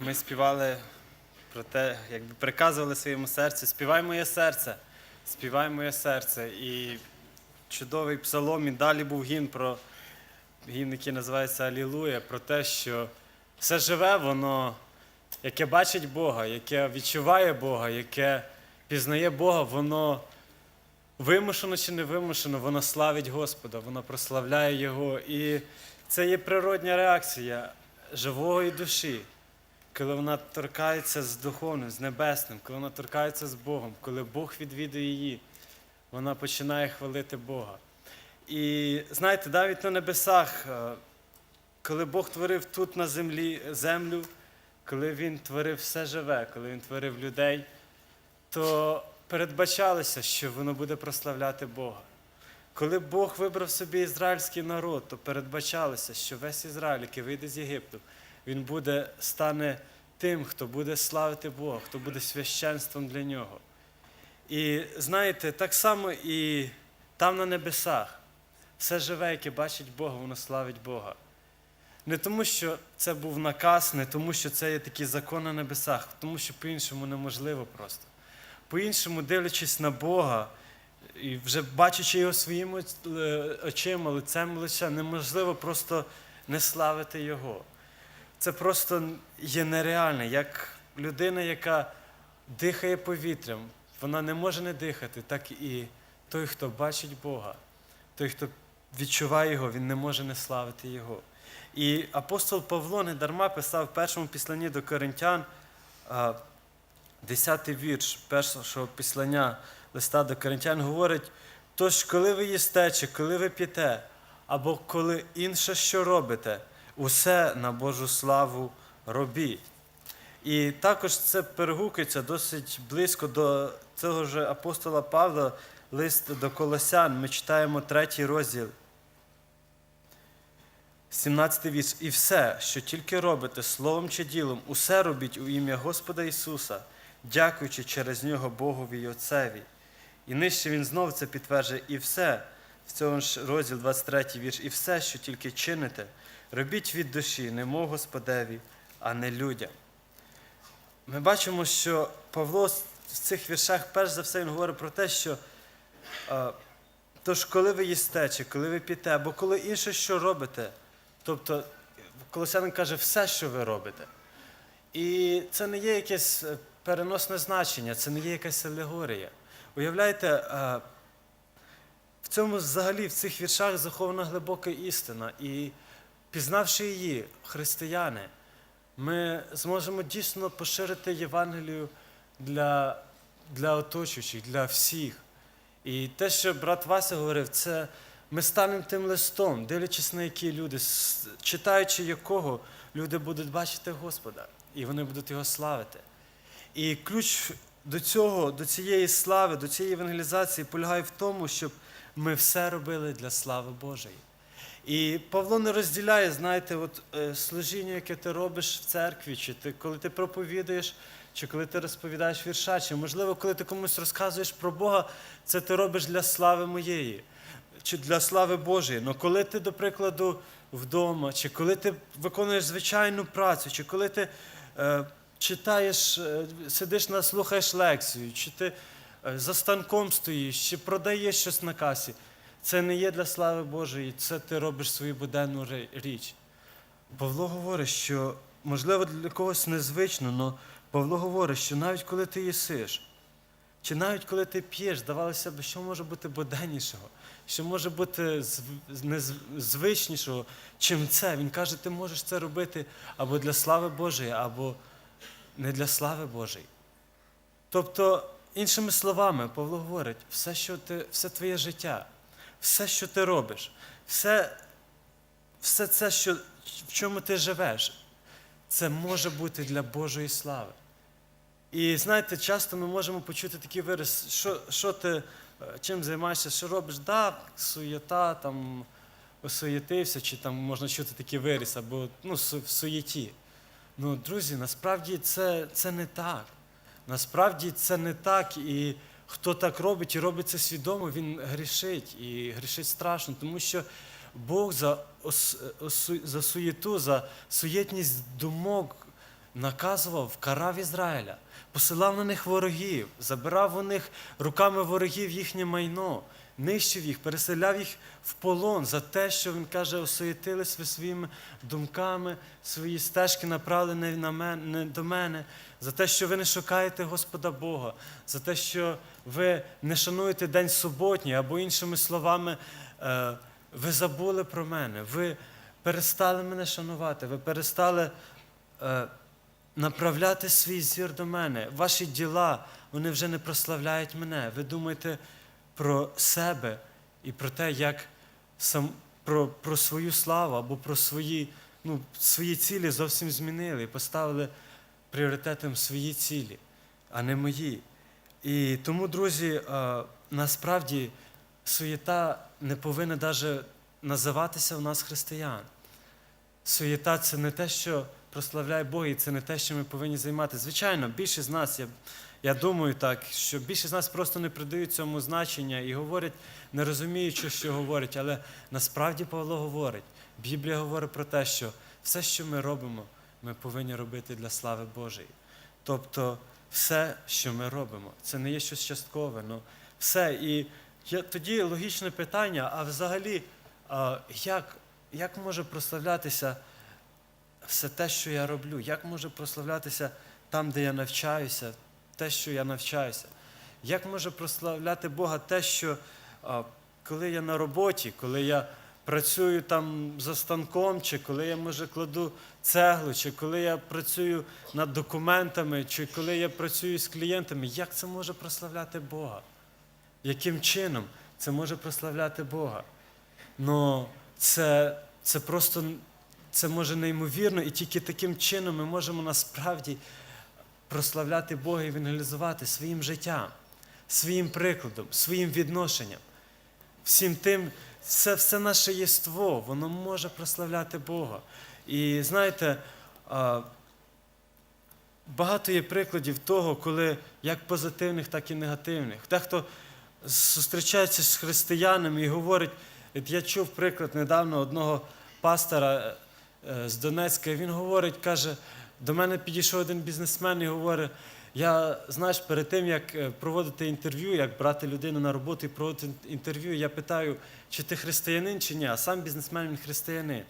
ми співали про те, якби приказували своєму серцю, співай моє серце, співай моє серце. І чудовий псалом, і далі був гімн про гімн, який називається Алілуя, про те, що все живе, воно, яке бачить Бога, яке відчуває Бога, яке пізнає Бога, воно вимушено чи не вимушено, воно славить Господа, воно прославляє Його. І це є природня реакція живої душі, коли вона торкається з духовним, з небесним, коли вона торкається з Богом, коли Бог відвідує її, вона починає хвалити Бога. І знаєте, навіть на небесах, е, коли Бог творив тут на землі землю, коли Він творив все живе, коли Він творив людей, то передбачалося, що воно буде прославляти Бога. Коли Бог вибрав собі ізраїльський народ, то передбачалося, що весь Ізраїль, який вийде з Єгипту, він буде, стане тим, хто буде славити Бога, хто буде священством для нього. І знаєте, так само і там на небесах все живе, яке бачить Бога, воно славить Бога. Не тому, що це був наказ, не тому, що це є такий закон на небесах, тому що по-іншому неможливо просто. По-іншому, дивлячись на Бога і вже бачачи його своїми е, очима, лицем лиця, неможливо просто не славити Його. Це просто є нереальне, як людина, яка дихає повітрям, вона не може не дихати, так і той, хто бачить Бога, той, хто відчуває Його, він не може не славити Його. І апостол Павло недарма писав в першому післанні до Коринтян, а, 10 вірш першого післання листа до Коринтян говорить: тож, коли ви їсте, чи коли ви п'єте, або коли інше що робите, усе на Божу славу робіть. І також це перегукується досить близько до цього ж апостола Павла, лист до Колосян. Ми читаємо третій розділ. 17 вірш. І все, що тільки робите словом чи ділом, усе робіть у ім'я Господа Ісуса, дякуючи через нього Богові й Отцеві. І нижче він знову це підтверджує, і все, в цьому ж розділ 23 вірш, і все, що тільки чините, робіть від душі, немов Господеві, а не людям. Ми бачимо, що Павло в цих віршах, перш за все, він говорить про те, що е, тож, коли ви їсте, чи коли ви п'єте, або коли інше що робите, тобто Колосянин каже, все, що ви робите. І це не є якесь е, переносне значення, це не є якась алегорія. Уявляєте, е, в цьому взагалі, в цих віршах захована глибока істина. І пізнавши її, християни, ми зможемо дійсно поширити Євангелію для, для оточуючих, для всіх. І те, що брат Вася говорив, це ми станемо тим листом, дивлячись на які люди, читаючи якого люди будуть бачити Господа, і вони будуть його славити. І ключ до цього, до цієї слави, до цієї евангелізації полягає в тому, щоб ми все робили для слави Божої. І Павло не розділяє, знаєте, от, е, служіння, яке ти робиш в церкві, чи ти, коли ти проповідуєш, чи коли ти розповідаєш вірша, чи можливо, коли ти комусь розказуєш про Бога, це ти робиш для слави моєї, чи для слави Божої. Але коли ти, до прикладу, вдома, чи коли ти виконуєш звичайну працю, чи коли ти е, читаєш, е, сидиш на слухаєш лекцію, чи ти е, за станком стоїш, чи продаєш щось на касі, це не є для слави Божої, це ти робиш свою буденну річ. Павло говорить, що, можливо, для когось незвично, але Павло говорить, що навіть коли ти їсиш, чи навіть коли ти п'єш, здавалося б, що може бути буденнішого, що може бути зв- звичнішого, чим це. Він каже, ти можеш це робити або для слави Божої, або не для слави Божої. Тобто, іншими словами, Павло говорить, все, що ти, все твоє життя, все, що ти робиш, все, все це, що, в чому ти живеш, це може бути для Божої слави. І знаєте, часто ми можемо почути такий вираз, що, що ти е, чим займаєшся, що робиш, да, суєта, там осуєтився, чи там можна чути такий вираз, або ну, в суєті. Ну, друзі, насправді це, це не так. Насправді це не так. І хто так робить і робить це свідомо, він грішить. І грішить страшно, тому що Бог за, за суєту, за суєтність думок наказував, карав Ізраїля, посилав на них ворогів, забирав у них руками ворогів їхнє майно, нищив їх, переселяв їх в полон за те, що він каже, осуєтились ви своїми думками, свої стежки направлені на мене, не до мене, за те, що ви не шукаєте Господа Бога, за те, що ви не шануєте день суботній, або іншими словами, е, ви забули про мене, ви перестали мене шанувати, ви перестали е, направляти свій зір до мене. Ваші діла, вони вже не прославляють мене. Ви думаєте про себе і про те, як сам, про, про свою славу або про свої, ну, свої цілі зовсім змінили і поставили пріоритетом свої цілі, а не мої. І тому, друзі, насправді суєта не повинна навіть називатися у нас християн. Суєта це не те, що прославляє Бога, і це не те, що ми повинні займатися. Звичайно, більшість з нас, я, я думаю так, що більшість з нас просто не придають цьому значення і говорять, не розуміючи, що говорять, але насправді Павло говорить. Біблія говорить про те, що все, що ми робимо, ми повинні робити для слави Божої. Тобто, все, що ми робимо, це не є щось часткове. Ну, все. І я, тоді логічне питання: а взагалі, а, як, як може прославлятися все те, що я роблю? Як може прославлятися там, де я навчаюся, те, що я навчаюся? Як може прославляти Бога те, що коли я на роботі, коли я працюю там за станком, чи коли я може кладу цеглу, чи коли я працюю над документами, чи коли я працюю з клієнтами, як це може прославляти Бога? Яким чином це може прославляти Бога? Ну, це, це просто це може неймовірно, і тільки таким чином ми можемо насправді прославляти Бога і евангелізувати своїм життям, своїм прикладом, своїм відношенням. Всім тим, це все наше єство, воно може прославляти Бога. І знаєте, багато є прикладів того, коли як позитивних, так і негативних. Дехто зустрічається з християнами і говорить, я чув приклад недавно одного пастора е, з Донецька, і він говорить, каже, до мене підійшов один бізнесмен і говорить, я, знаєш, перед тим, як е, проводити інтерв'ю, як брати людину на роботу і проводити інтерв'ю, я питаю, чи ти християнин, чи ні, а сам бізнесмен він християнин.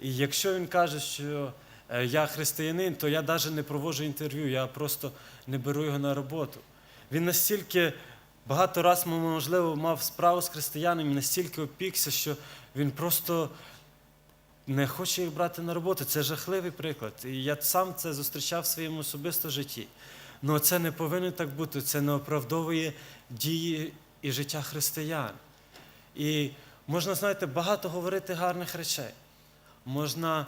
І якщо він каже, що е, я християнин, то я навіть не проводжу інтерв'ю, я просто не беру його на роботу. Він настільки багато разів, можливо, мав справу з християнами, настільки опікся, що він просто не хоче їх брати на роботу. Це жахливий приклад. І я сам це зустрічав в своєму особистому житті. Але це не повинно так бути, це не оправдовує дії і життя християн. І можна, знаєте, багато говорити гарних речей. Можна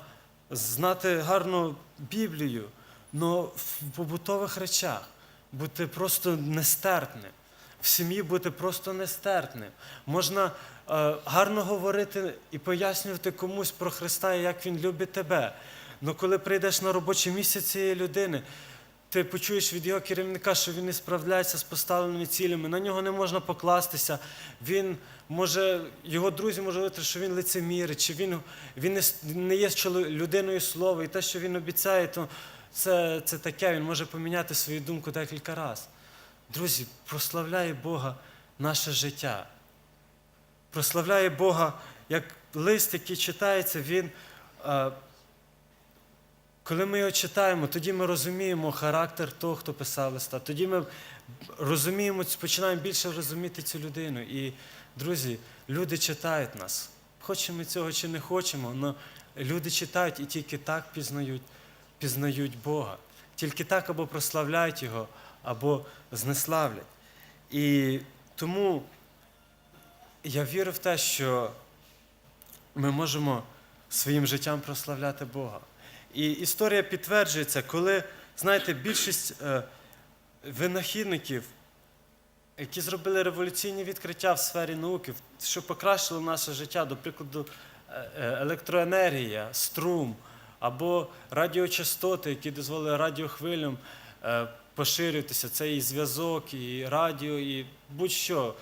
знати гарну Біблію, але в побутових речах бути просто нестерпним. В сім'ї бути просто нестерпним. Можна гарно говорити і пояснювати комусь про Христа, і як Він любить тебе. Але коли прийдеш на робоче місце цієї людини, ти почуєш від його керівника, що він не справляється з поставленими цілями, на нього не можна покластися. Він може, його друзі можуть говорити, що він лицемірить, чи він, він не, є людиною слова, і те, що він обіцяє, то це, це таке, він може поміняти свою думку декілька разів. Друзі, прославляє Бога наше життя. Прославляє Бога, як лист, який читається, він. е, коли ми його читаємо, тоді ми розуміємо характер того, хто писав листа. Тоді ми розуміємо, починаємо більше розуміти цю людину. І, друзі, люди читають нас. Хочемо ми цього чи не хочемо, але люди читають і тільки так пізнають, пізнають Бога. Тільки так або прославляють Його, або знеславлять. І тому я вірю в те, що ми можемо своїм життям прославляти Бога. І історія підтверджується, коли, знаєте, більшість е, винахідників, які зробили революційні відкриття в сфері науки, що покращило наше життя, до прикладу, е, е, електроенергія, струм або радіочастоти, які дозволили радіохвилям поширюватися. Це і зв'язок, і радіо, і будь-що.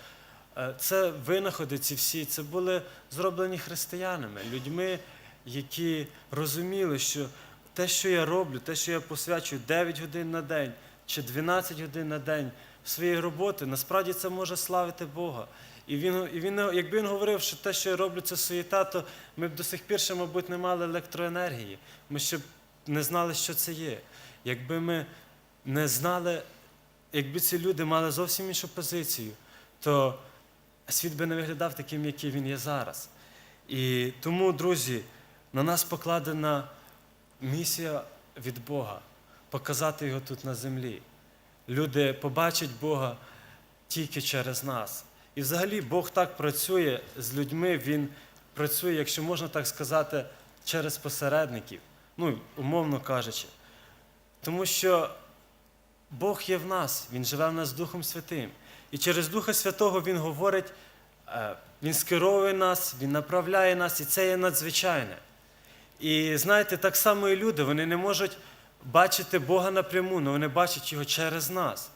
Е, Це винаходи ці всі, це були зроблені християнами, людьми, які розуміли, що те, що я роблю, те, що я посвячую 9 годин на день чи 12 годин на день своєї роботи, насправді це може славити Бога. І він, і він, якби він говорив, що те, що я роблю, це суєта, то ми б до сих пір ще, мабуть, не мали електроенергії. Ми ще б не знали, що це є. Якби ми не знали, якби ці люди мали зовсім іншу позицію, то світ би не виглядав таким, який він є зараз. І тому, друзі, на нас покладена місія від Бога показати його тут на землі. Люди побачать Бога тільки через нас. І взагалі Бог так працює з людьми, Він працює, якщо можна так сказати, через посередників, ну, умовно кажучи. Тому що Бог є в нас, Він живе в нас Духом Святим. І через Духа Святого Він говорить, е, Він скеровує нас, Він направляє нас, і це є надзвичайне. І знаєте, так само і люди, вони не можуть бачити Бога напряму, але вони бачать його через нас.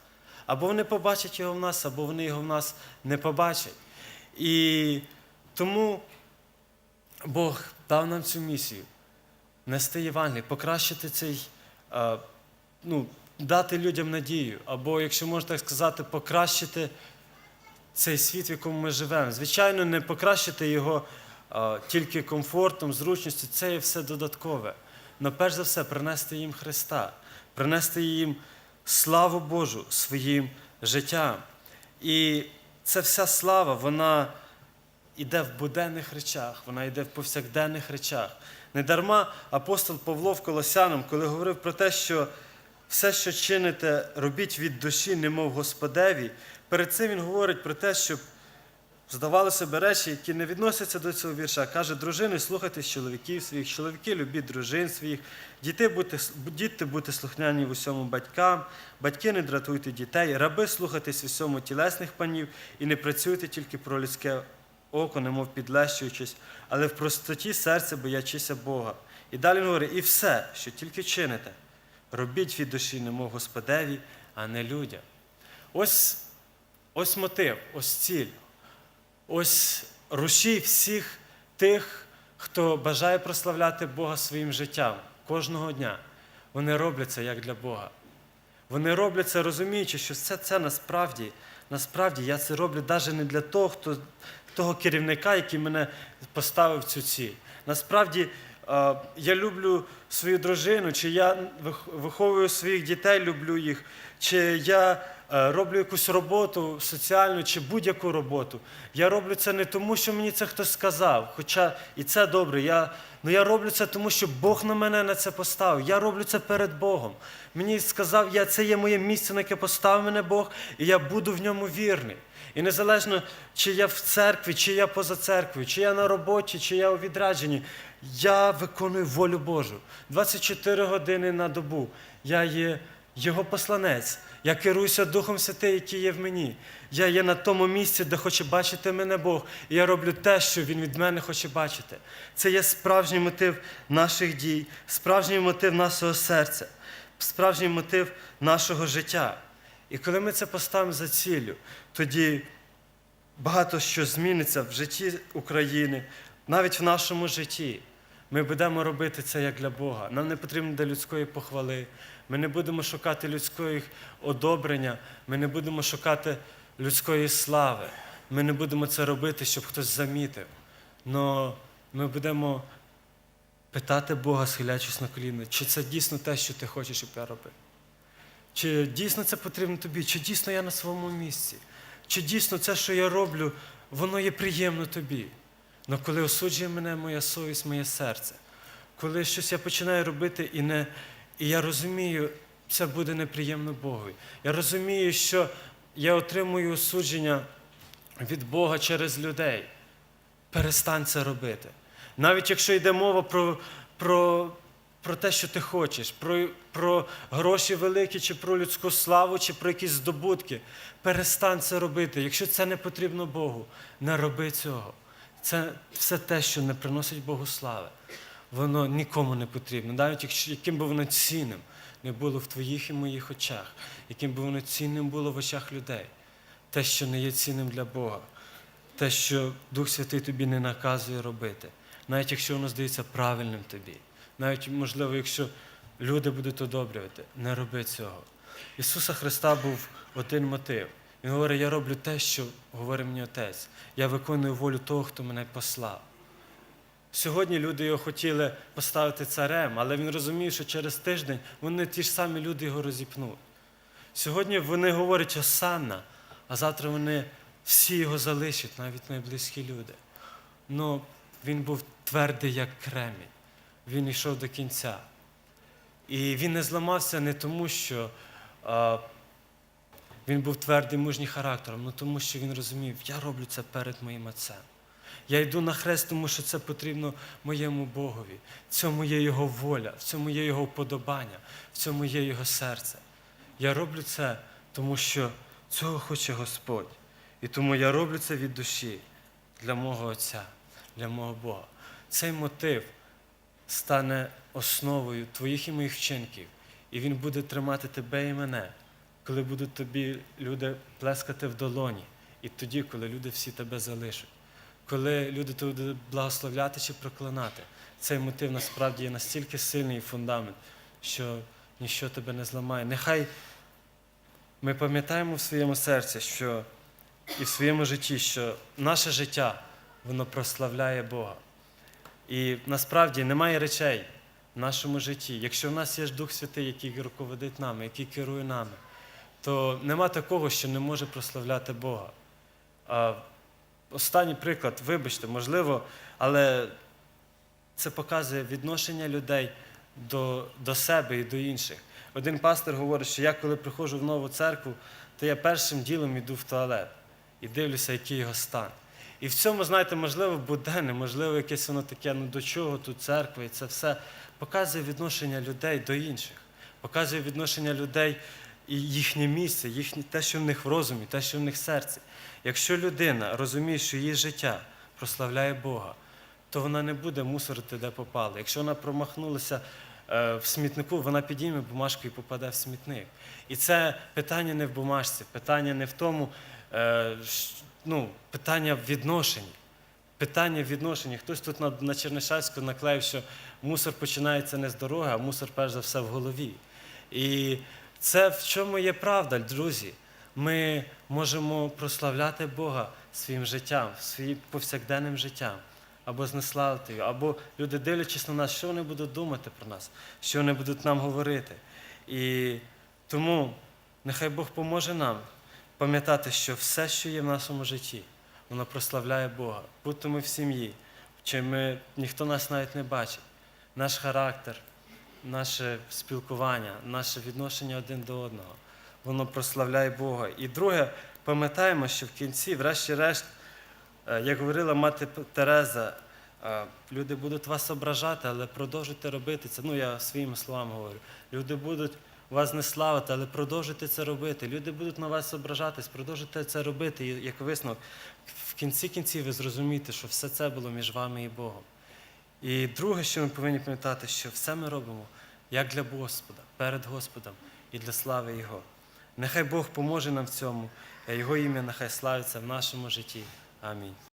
Або вони побачать його в нас, або вони його в нас не побачать. І тому Бог дав нам цю місію нести Євангеліє, покращити цей, е, ну, дати людям надію, або, якщо можна так сказати, покращити цей світ, в якому ми живемо. Звичайно, не покращити його е, тільки комфортом, зручністю, це є все додаткове. Але перш за все принести їм Христа, принести їм славу Божу своїм життям. І ця вся слава, вона йде в буденних речах, вона йде в повсякденних речах. Недарма апостол Павло в Колосянам, коли говорив про те, що все, що чините, робіть від душі, немов Господеві, перед цим він говорить про те, щоб здавалося би речі, які не відносяться до цього вірша. Каже, дружини, слухайтесь чоловіків своїх, чоловіки, любіть дружин своїх, діти будьте, діти будьте слухняні в усьому батькам, батьки не дратуйте дітей, раби слухайтесь в усьому тілесних панів і не працюйте тільки про людське око, немов підлещуючись, але в простоті серця боячися Бога. І далі він говорить, і все, що тільки чините, робіть від душі, немов Господеві, а не людям. Ось, ось мотив, ось ціль. Ось рушій всіх тих, хто бажає прославляти Бога своїм життям кожного дня. Вони роблять це як для Бога. Вони роблять це, розуміючи, що все це насправді, насправді я це роблю навіть не для того, хто, того керівника, який мене поставив цю ціль. Насправді я люблю свою дружину, чи я виховую своїх дітей, люблю їх, чи я е, роблю якусь роботу соціальну чи будь-яку роботу. Я роблю це не тому, що мені це хтось сказав, хоча і це добре. Я, ну я роблю це тому, що Бог на мене на це поставив. Я роблю це перед Богом. Мені сказав, я, це є моє місце, на яке поставив мене Бог, і я буду в ньому вірний. І незалежно, чи я в церкві, чи я поза церквою, чи я на роботі, чи я у відрядженні, я виконую волю Божу. 24 години на добу. Я є його посланець. Я керуюся Духом Святим, який є в мені. Я є на тому місці, де хоче бачити мене Бог. І я роблю те, що Він від мене хоче бачити. Це є справжній мотив наших дій, справжній мотив нашого серця, справжній мотив нашого життя. І коли ми це поставимо за ціллю, тоді багато що зміниться в житті України, навіть в нашому житті. Ми будемо робити це як для Бога. Нам не потрібно для людської похвали. Ми не будемо шукати людської одобрення, ми не будемо шукати людської слави. Ми не будемо це робити, щоб хтось замітив. Но ми будемо питати Бога, схилячись на коліна, чи це дійсно те, що ти хочеш, щоб я робив. Чи дійсно це потрібно тобі? Чи дійсно я на своєму місці? Чи дійсно це, що я роблю, воно є приємно тобі? Але коли осуджує мене моя совість, моє серце, коли щось я починаю робити і, не, і я розумію, це буде неприємно Богу. Я розумію, що я отримую осудження від Бога через людей. Перестань це робити. Навіть якщо йде мова про, про, про те, що ти хочеш, про, про гроші великі, чи про людську славу, чи про якісь здобутки, перестань це робити. Якщо це не потрібно Богу, не роби цього. Це все те, що не приносить Богу слави. Воно нікому не потрібно, навіть якщо яким би воно цінним не було в твоїх і моїх очах, яким би воно цінним було в очах людей. Те, що не є цінним для Бога, те, що Дух Святий тобі не наказує робити, навіть якщо воно здається правильним тобі. навіть можливо, якщо люди будуть одобрювати, не роби цього. Ісуса Христа був один мотив. Він говорить, я роблю те, що говорить мені Отець. Я виконую волю того, хто мене послав. Сьогодні люди його хотіли поставити царем, але він розумів, що через тиждень вони ті ж самі люди його розіпнуть. Сьогодні вони говорять Осанна, а завтра вони всі його залишать, навіть найблизькі люди. Ну, він був твердий, як кремінь. Він йшов до кінця. І він не зламався не тому, що він був твердий, мужній характером, але тому, що він розумів, я роблю це перед моїм отцем. Я йду на хрест, тому що це потрібно моєму Богові. В цьому є його воля, в цьому є його вподобання, в цьому є його серце. Я роблю це, тому що цього хоче Господь. І тому я роблю це від душі для мого Отця, для мого Бога. Цей мотив стане основою твоїх і моїх вчинків, і він буде тримати тебе і мене, коли будуть тобі люди плескати в долоні, і тоді, коли люди всі тебе залишать. Коли люди тебе будуть благословляти чи проклинати, цей мотив насправді є настільки сильний фундамент, що ніщо тебе не зламає. Нехай ми пам'ятаємо в своєму серці, що і в своєму житті, що наше життя воно прославляє Бога. І насправді немає речей в нашому житті. Якщо в нас є Дух Святий, який руководить нами, який керує нами, то нема такого, що не може прославляти Бога. А останній приклад, вибачте, можливо, але це показує відношення людей до, до себе і до інших. Один пастор говорить, що я коли приходжу в нову церкву, то я першим ділом йду в туалет і дивлюся, який його стан. І в цьому, знаєте, можливо, буденне, можливо, якесь воно таке, ну до чого тут церква, і це все показує відношення людей до інших, показує відношення людей і їхнє місце, їхнє, те, що в них в розумі, те, що в них в серці. Якщо людина розуміє, що її життя прославляє Бога, то вона не буде мусорити, де попало. Якщо вона промахнулася е, в смітнику, вона підійме бумажку і попаде в смітник. І це питання не в бумажці, питання не в тому, е, ну, питання в відношенні. Питання в відношенні. Хтось тут на, на Чернишевську наклеїв, що мусор починається не з дороги, а мусор перш за все в голові. І це в чому є правда, друзі. Ми можемо прославляти Бога своїм життям, своїм повсякденним життям, або знеславити його, або люди, дивлячись на нас, що вони будуть думати про нас, що вони будуть нам говорити. І тому нехай Бог поможе нам пам'ятати, що все, що є в нашому житті, воно прославляє Бога. Будь-то ми в сім'ї, чи ми, ніхто нас навіть не бачить. Наш характер, наше спілкування, наше відношення один до одного, воно прославляє Бога. І друге, пам'ятаємо, що в кінці, врешті-решт, е, як говорила мати Тереза, е, люди будуть вас ображати, але продовжуйте робити це. Ну, я своїми словами говорю. Люди будуть вас не славити, але продовжуйте це робити. Люди будуть на вас ображатись, продовжуйте це робити. І як висновок, в кінці кінців ви зрозумієте, що все це було між вами і Богом. І друге, що ми повинні пам'ятати, що все ми робимо як для Господа, перед Господом і для слави Його. Нехай Бог поможе нам в цьому, а Його ім'я нехай славиться в нашому житті. Амінь.